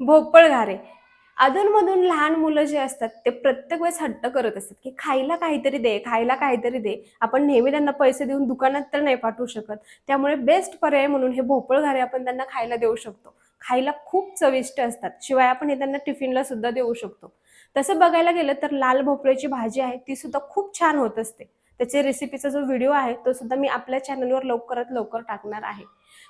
भोपळ घारे. अधूनमधून लहान मुलं जे असतात ते प्रत्येक वेळेस हट्ट करत असतात की खायला काहीतरी दे खायला काहीतरी दे. आपण नेहमी त्यांना पैसे देऊन दुकानात तर नाही पाठवू शकत. त्यामुळे बेस्ट पर्याय म्हणून हे भोपळ घारे आपण त्यांना खायला देऊ शकतो. खायला खूप चविष्ट असतात. शिवाय आपण हे त्यांना टिफिनला सुद्धा देऊ शकतो. तसं बघायला गेलं तर लाल भोपळ्याची भाजी आहे ती सुद्धा खूप छान होत असते. त्याचे रेसिपीचा जो व्हिडिओ आहे तो सुद्धा मी आपल्या चॅनलवर लवकरात लवकर टाकणार आहे.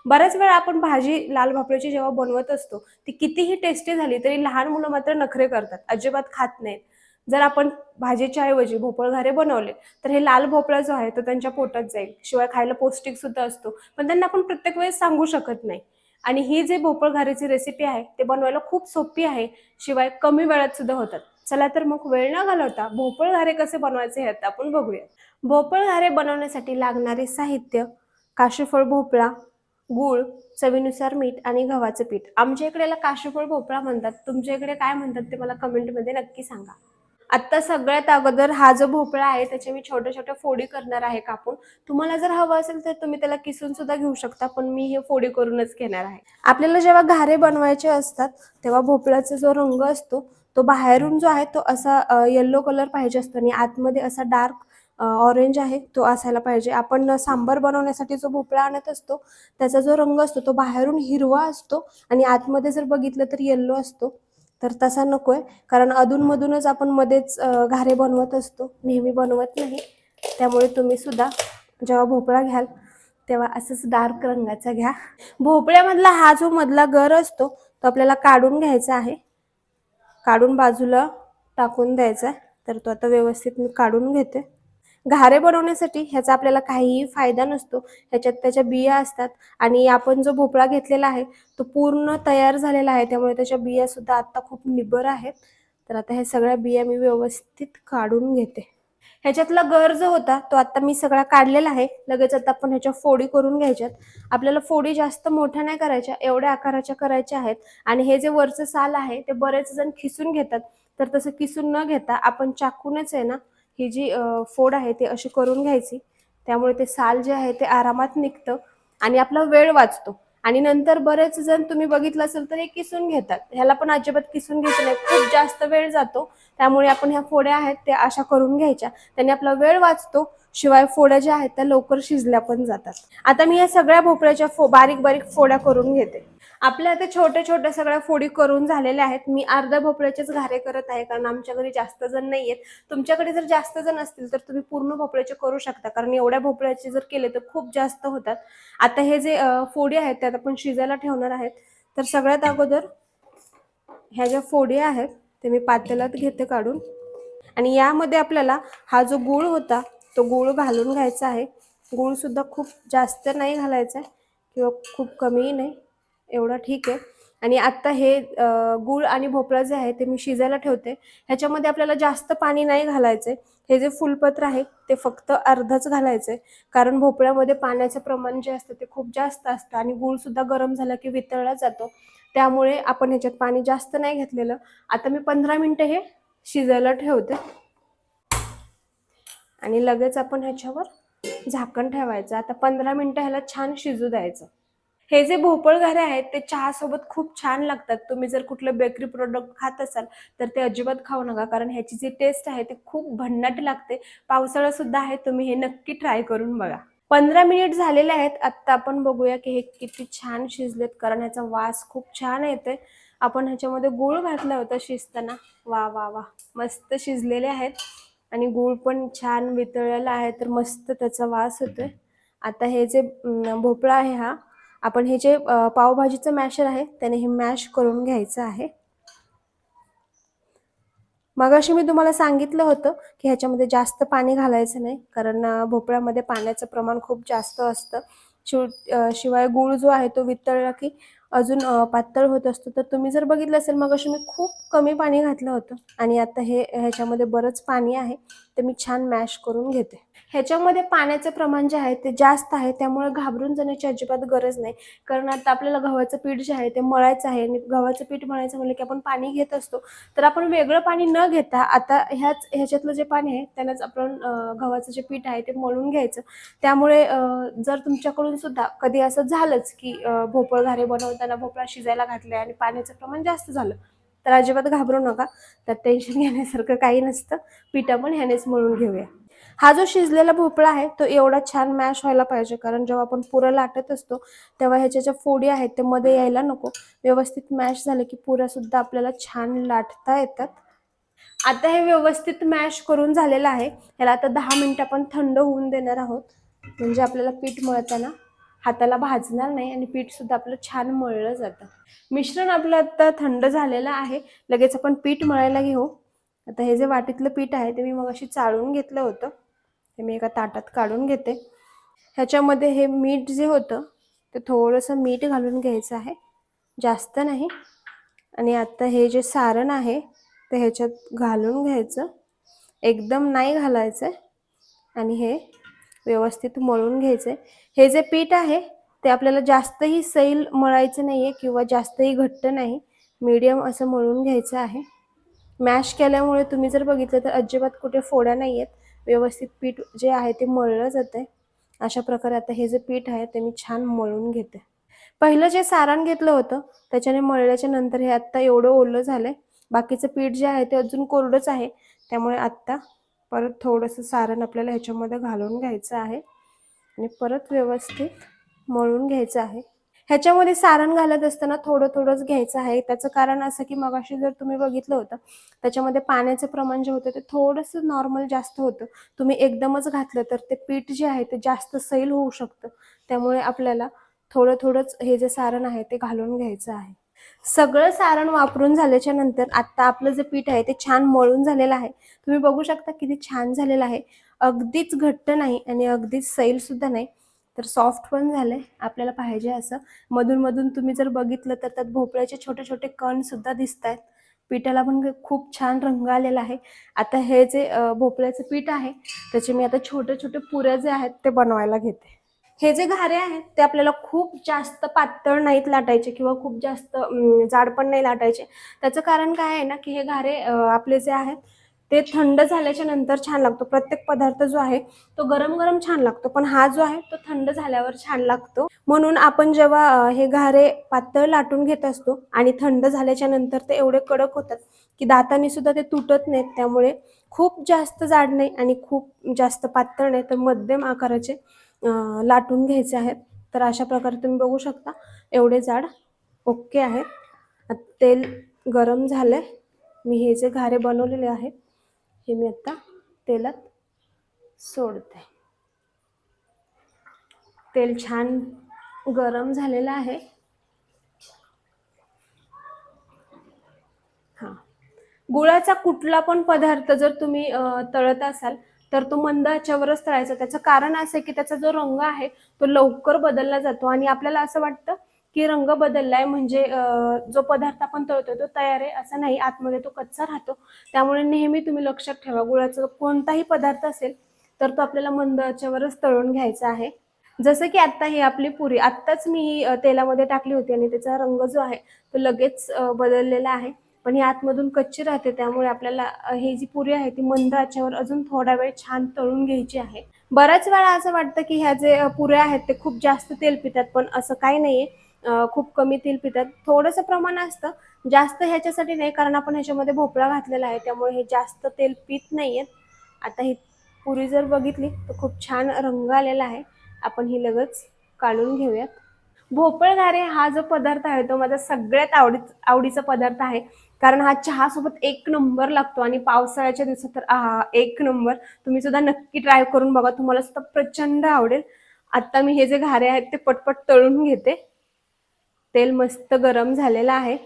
बऱ्याच वेळा आपण भाजी लाल भोपळ्याची जेव्हा बनवत असतो ती कितीही टेस्टी झाली तरी लहान मुलं मात्र नखरे करतात अजिबात खात नाहीत. जर आपण भाजीच्या ऐवजी भोपळ घारे बनवले तर हे लाल भोपळा जो आहे तो त्यांच्या पोटात जाईल. शिवाय खायला पौष्टिक सुद्धा असतो पण त्यांना आपण प्रत्येक वेळेस सांगू शकत नाही. आणि ही जे भोपळ घारेची रेसिपी आहे ते बनवायला खूप सोपी आहे शिवाय कमी वेळात सुद्धा होतात. चला तर मग वेळ न घालवता भोपळ घारे कसे बनवायचे हे आता आपण बघूया. भोपळ घारे बनवण्यासाठी लागणारे साहित्य काशीफळ भोपळा गूळ चवीनुसार मीठ आणि गव्हाचं पीठ. आमच्या इकडे याला काशीफळ भोपळा म्हणतात. तुमच्या इकडे काय म्हणतात ते मला कमेंटमध्ये नक्की सांगा. आत्ता सगळ्यात अगोदर हा जो भोपळा आहे त्याचे मी छोट्या छोट्या फोडी करणार आहे कापून. तुम्हाला जर हवं असेल तर तुम्ही त्याला किसून सुद्धा घेऊ शकता पण मी हे फोडी करूनच घेणार आहे. आपल्याला जेव्हा घारे बनवायचे असतात तेव्हा भोपळ्याचा जो रंग असतो तो बाहेरून जो आहे तो असा येल्लो कलर पाहिजे असतो आणि आतमध्ये असा डार्क ऑरेंज आहे तो असायला पाहिजे. आपण सांबार बनवण्यासाठी जो भोपळा आणत असतो त्याचा जो रंग असतो तो बाहेरून हिरवा असतो आणि आतमध्ये जर बघितलं तर येल्लो असतो. तर तसा नकोय. कारण अधूनमधूनच आपण मध्येच घारे बनवत असतो. नेहमी बनवत नाही. त्यामुळे तुम्ही सुद्धा जेव्हा भोपळा घ्याल तेव्हा असंच डार्क रंगाचा घ्या. भोपळ्यामधला हा जो मधला गर असतो तो आपल्याला काढून घ्यायचा आहे. काढून बाजूला टाकून द्यायचा आहे. तर तो आता व्यवस्थित मी काढून घेते. घारे बनवण्यासाठी ह्याचा आपल्याला काहीही फायदा नसतो. ह्याच्यात त्याच्या बिया असतात आणि आपण जो भोपळा घेतलेला आहे तो पूर्ण तयार झालेला आहे. त्यामुळे त्याच्या बिया सुद्धा आता खूप निबर आहेत. तर आता ह्या सगळ्या बिया मी व्यवस्थित काढून घेते. ह्याच्यातला गर जो होता तो आता मी सगळा काढलेला आहे. लगेच आता आपण ह्याच्या फोडी करून घ्यायच्यात. आपल्याला फोडी जास्त मोठ्या नाही करायच्या एवढ्या आकाराच्या करायच्या आहेत. आणि हे जे वरचं साल आहे ते बरेच जण खिसून घेतात. तर तसं किसून न घेता आपण चाकूनच आहे ना ही जी फोड आहे ती अशी करून घ्यायची. त्यामुळे ते साल जे आहे ते आरामात निघतं आणि आपला वेळ वाचतो. आणि नंतर बरेच जण तुम्ही बघितलं असेल तर हे किसून घेतात. ह्याला पण अजिबात किसून घ्यायचं नाही खूप जास्त वेळ जातो. त्यामुळे आपण ह्या फोड्या आहेत त्या अशा करून घ्यायच्या. त्याने आपला वेळ वाचतो. शिवाय फोड्या ज्या आहेत त्या लवकर शिजल्या पण जातात. आता मी या सगळ्या भोपळ्याच्या फो बारीक बारीक फोड्या करून घेते. आपल्या आता छोट्या छोट्या सगळ्या फोडी करून झालेल्या आहेत. मी अर्ध्या भोपळ्याचेच घारे करत आहे कारण आमच्या घरी जास्त जण नाही आहेत. तुमच्याकडे जर जास्त जण असतील तर तुम्ही पूर्ण भोपळ्याचे करू शकता कारण एवढ्या भोपळ्याचे जर केले तर खूप जास्त होतात. आता हे जे फोडी आहेत त्यात आपण शिजायला ठेवणार आहेत. तर सगळ्यात अगोदर ह्या ज्या फोडी आहेत ते मी पातेल्यात घेते काढून. आणि यामध्ये आपल्याला हा जो गूळ होता तो गूळ घालून घ्यायचा आहे. गूळसुद्धा खूप जास्त नाही घालायचा आहे किंवा खूप कमीही नाही. एवढा ठीक आहे. आणि आत्ता हे गूळ आणि भोपळा जे आहे ते मी शिजायला ठेवते. ह्याच्यामध्ये आपल्याला जास्त पाणी नाही घालायचं हे जे फुलपत्र आहे ते फक्त अर्धच घालायचंय कारण भोपळ्यामध्ये पाण्याचं प्रमाण जे असतं ते खूप जास्त असतं आणि गूळसुद्धा गरम झाला की वितळला जातो. त्यामुळे आपण ह्याच्यात पाणी जास्त नाही घेतलेलं. आता मी पंधरा मिनटं हे शिजायला ठेवते. आणि लगेच आपण ह्याच्यावर झाकण ठेवायचं. आता पंधरा मिनटं ह्याला छान शिजू द्यायचं. हे जे भोपळ घरे आहेत ते चहासोबत खूप छान लागतात. तुम्ही जर कुठलं बेकरी प्रोडक्ट खात असाल तर ते अजिबात खाऊ नका. कारण ह्याची जी टेस्ट आहे ती खूप भन्नाट लागते. पावसाळा सुद्धा आहे तुम्ही हे नक्की ट्राय करून बघा. पंधरा मिनिट झालेले आहेत. आत्ता आपण बघूया की हे किती छान शिजलेत. कारण ह्याचा वास खूप छान येते. आपण ह्याच्यामध्ये गूळ घातला होता शिजताना. वा वा वा. मस्त शिजलेले आहेत. आणि गूळ पण छान वितळलेला आहे तर मस्त त्याचा वास होतोय. आता हे जे भोपळा आहे हा आपण हे जे पावभाजीचं मॅशर आहे त्याने हे मॅश करून घ्यायचं आहे. मगाशी मी तुम्हाला सांगितलं होतं की ह्याच्यामध्ये जास्त पाणी घालायचं नाही कारण भोपळ्यामध्ये पाण्याचं प्रमाण खूप जास्त असतं. शिव शिवाय गूळ जो आहे तो वितळला की अजून पातळ होत असतो. तर तुम्ही जर बघितलं असेल मगाशी मी खूप कमी पाणी घातलं होतं. आणि आता हे ह्याच्यामध्ये बरंच पाणी आहे. ते मी छान मॅश करून घेते. ह्याच्यामध्ये पाण्याचं प्रमाण जे आहे ते जास्त आहे त्यामुळे घाबरून जाण्याची अजिबात गरज नाही. कारण आता आपल्याला गव्हाचं पीठ जे आहे ते मळायचं आहे आणि गव्हाचं पीठ मळायचं म्हणलं की आपण पाणी घेत असतो तर आपण वेगळं पाणी न घेता आता ह्याच ह्याच्यातलं जे पाणी आहे त्यानंच आपण गव्हाचं जे पीठ आहे ते मळून घ्यायचं. त्यामुळे जर तुमच्याकडून सुद्धा कधी असं झालंच की भोपळ घारे बनवताना भोपळा शिजायला घातलाय आणि पाण्याचं प्रमाण जास्त झालं तर अजिबात घाबरू नका. तर टेन्शन घेण्यासारखं काही नसतं. पीठ आपण ह्यानेच मळून घेऊया. हा जो शिजलेला भोपळा आहे तो एवढा छान मॅश व्हायला पाहिजे. कारण जेव्हा आपण पुरं लाटत असतो तेव्हा ह्याच्या ज्या फोडी आहेत ते मध्ये यायला नको. व्यवस्थित मॅश झालं की पुऱ्या सुद्धा आपल्याला छान लाटता येतात. आता हे व्यवस्थित मॅश करून झालेलं आहे. ह्याला आता दहा मिनिटं आपण थंड होऊन देणार आहोत. म्हणजे आपल्याला पीठ मळताना. हाताला भाजणार नाही आणि पीठ सुद्धा आपलं छान मळलं जातं. मिश्रण आपलं आता थंड झालेलं आहे. लगेच आपण पीठ मळायला घेऊ. आता हे जे वाटीतलं पीठ आहे ते मी मग अशी चाळून घेतलं होतं. ते मी एका ताटात काढून घेते. ह्याच्यामध्ये हे मीठ जे होतं ते थोडंसं मीठ घालून घ्यायचं आहे. जास्त नाही. आणि आता हे जे सारण आहे ते ह्याच्यात घालून घ्यायचं. एकदम नाही घालायचं आणि हे व्यवस्थित मळून घ्यायचं. हे जे पीठ आहे ते आपल्याला जास्तही सैल मळायचं नाही आहे किंवा जास्तही घट्ट नाही. मीडियम असं मळून घ्यायचं आहे. मॅश केल्यामुळे तुम्ही जर बघितलं तर अजिबात कुठे फोड्या नाही आहेत व्यवस्थित पीठ जे आहे ते मळलं जातं आहे अशा प्रकारे आता हे जे पीठ आहे ते मी छान मळून घेते. पहिलं जे सारण घेतलं होतं त्याच्याने मळल्याच्या नंतर हे आत्ता एवढं ओलं झालंय. बाकीचं पीठ जे आहे ते अजून कोरडंच आहे. त्यामुळे आत्ता परत थोडंसं सारण आपल्याला ह्याच्यामध्ये घालून घ्यायचं आहे. आणि परत व्यवस्थित मळून घ्यायचं आहे. ह्याच्यामध्ये सारण घालत असताना थोडं थोडंच घ्यायचं आहे. त्याचं कारण असं की मगाशी जर तुम्ही बघितलं होतं त्याच्यामध्ये पाण्याचं प्रमाण जे होतं ते थोडंसं नॉर्मल जास्त होतं. तुम्ही एकदमच घातलं तर ते पीठ जे आहे ते जास्त सैल होऊ शकतं. त्यामुळे आपल्याला थोडं थोडंच हे जे सारण आहे ते घालून घ्यायचं आहे. सगळं सारण वापरून झाल्याच्यानंतर आता आपलं जे पीठ आहे ते छान मळून झालेलं आहे. तुम्ही बघू शकता किती छान झालेलं आहे. अगदीच घट्ट नाही आणि अगदीच सैल सुद्धा नाही. तर सॉफ्ट पण झालंय आपल्याला पाहिजे असं. मधून मधून तुम्ही जर बघितलं तर त्यात भोपळ्याचे छोटे छोटे कण सुद्धा दिसत आहेत पिठाला पण खूप छान रंग आलेला आहे. आता हे जे भोपळ्याचं पीठ आहे त्याचे मी आता छोटे छोटे पुऱ्या जे आहेत ते बनवायला घेते. हे जे घारे आहेत ते आपल्याला खूप जास्त पातळ नाहीत लाटायचे किंवा खूप जास्त जाड पण नाही लाटायचे. त्याचं कारण काय आहे ना की हे घारे आपले जे आहेत ते थंड झाल्याच्यानंतर छान लागतो. प्रत्येक पदार्थ जो आहे तो गरम गरम छान लागतो. पण हा जो आहे तो थंड झाल्यावर छान लागतो. म्हणून आपण जेव्हा हे घारे पातळ लाटून घेत असतो आणि थंड झाल्याच्यानंतर ते एवढे कडक होतात की दाताने सुद्धा ते तुटत नाहीत. त्यामुळे खूप जास्त जाड नाही आणि खूप जास्त पातळ नाही तर मध्यम आकाराचे लाटून घ्यायचे आहेत. तर अशा प्रकारे तुम्ही बघू शकता. एवढे जाड ओके आहेत. तेल गरम झालंय. मी हे जे घारे बनवलेले आहेत हे मी आता तेलात सोडते. तेल छान गरम झालेलं आहे. हा. गुळाचा कुठला पण पदार्थ जर तुम्ही तळत असाल तर तो मंद आचेवरच तळायचा. त्याचं कारण असं आहे की त्याचा जो रंग आहे तो लवकर बदलला जातो. आणि आपल्याला असं वाटतं की रंग बदललाय म्हणजे जो पदार्थ आपण तळतोय तो तयार आहे असं नाही. आतमध्ये तो कच्चा राहतो. त्यामुळे नेहमी तुम्ही लक्षात ठेवा गुळाचा कोणताही पदार्थ असेल तर तो आपल्याला मंद आचेवरच तळून घ्यायचा आहे. जसं की आत्ता ही आपली पुरी. आत्ताच मी ही तेलामध्ये टाकली होती आणि त्याचा रंग जो आहे तो लगेच बदललेला आहे. पण ही आतमधून कच्ची राहते त्यामुळे आपल्याला हे जी पुरी आहे ती मंद आचेवर अजून थोडा वेळ छान तळून घ्यायची आहे. बऱ्याच वेळा असं वाटतं की ह्या जे पुऱ्या आहेत ते खूप जास्त तेल पितात पण असं काही नाहीये. खूप कमी तेल पितात. थोडंसं प्रमाण असतं. जास्त ह्याच्यासाठी नाही कारण आपण ह्याच्यामध्ये भोपळा घातलेला आहे त्यामुळे हे जास्त तेल पित नाहीयेत आता ही पुरी जर बघितली तर खूप छान रंग आलेला आहे. आपण ही लगेच काढून घेऊयात. भोपळ घारे हा जो पदार्थ आहे तो माझा सगळ्यात आवडी आवडीचा पदार्थ आहे. कारण हा चहा सोबत एक नंबर लागतो आणि पावसाळ्याच्या दिवसात तर आहा एक नंबर. तुम्ही सुद्धा नक्की ट्राय करून बघा. तुम्हाला सुद्धा प्रचंड आवडेल. आता मी हे जे घारे आहेत ते पटपट तळून घेते. तेल मस्त गरम झालेलं आहे.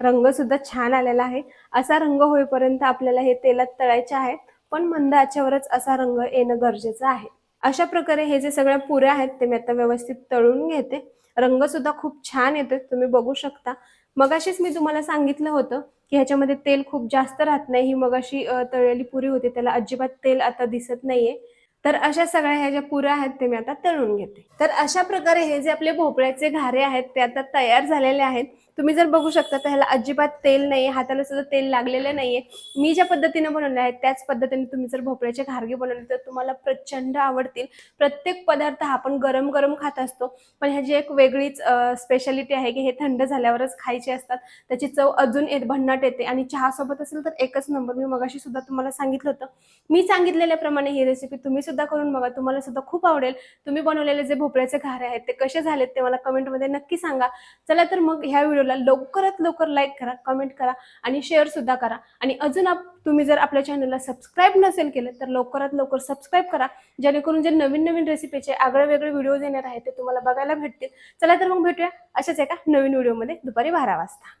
रंग सुद्धा छान आलेला आहे. असा रंग होईपर्यंत आपल्याला हे तेलात तळायचे आहे. पण मंद आचेवरच असा रंग येणं गरजेचं आहे. अशा प्रकारे हे जे सगळ्या पुऱ्या आहेत ते मी आता व्यवस्थित तळून घेते. रंग सुद्धा खूप छान येतो तुम्ही बघू शकता. मगाशीच मी तुम्हाला सांगितलं होतं की ह्याच्यामध्ये तेल खूप जास्त राहत नाही ही मगाशी तळलेली पुरी होती त्याला अजिबात तेल आता दिसत नाहीये. तर अशा सगळ्या ह्या ज्या पुऱ्या आहेत ते मी आता तळून घेते. तर अशा प्रकारे हे जे आपले भोपळ्याचे घारे आहेत ते आता तयार झालेले आहेत. तुम्ही जर बघू शकता तर ह्याला अजिबात तेल नाही हाताला सुद्धा तेल लागलेलं नाहीये. मी ज्या पद्धतीने बनवले आहेत त्याच पद्धतीने तुम्ही जर भोपळ्याचे घारगे बनवले तर तुम्हाला प्रचंड आवडतील. प्रत्येक पदार्थ हा आपण गरम गरम खात असतो पण ह्याची एक वेगळीच स्पेशालिटी आहे की हे थंड झाल्यावरच खायचे असतात. त्याची चव अजून येत भन्नाट येते. आणि चहासोबत असेल तर एकच नंबर मी मगाशी सुद्धा तुम्हाला सांगितलं होतं. मी सांगितलेल्याप्रमाणे ही रेसिपी तुम्ही सुद्धा करून बघा तुम्हाला सुद्धा खूप आवडेल. तुम्ही बनवलेले जे भोपळ्याचे घारे आहेत ते कसे झालेत ते मला कमेंटमध्ये नक्की सांगा. चला तर मग ह्या व्हिडिओला लवकरात लवकर लाईक करा कमेंट करा आणि शेअरसुद्धा करा. आणि अजून आप तुम्ही जर आपल्या चॅनलला सबस्क्राईब नसेल केलं तर लवकरात लवकर सबस्क्राईब करा. जेणेकरून जे नवीन नवीन रेसिपीचे आगळे वेगळे व्हिडिओज येणार आहेत ते तुम्हाला बघायला भेटतील. चला तर मग भेटूया अशाच एका नवीन व्हिडिओमध्ये दुपारी बारा वाजता.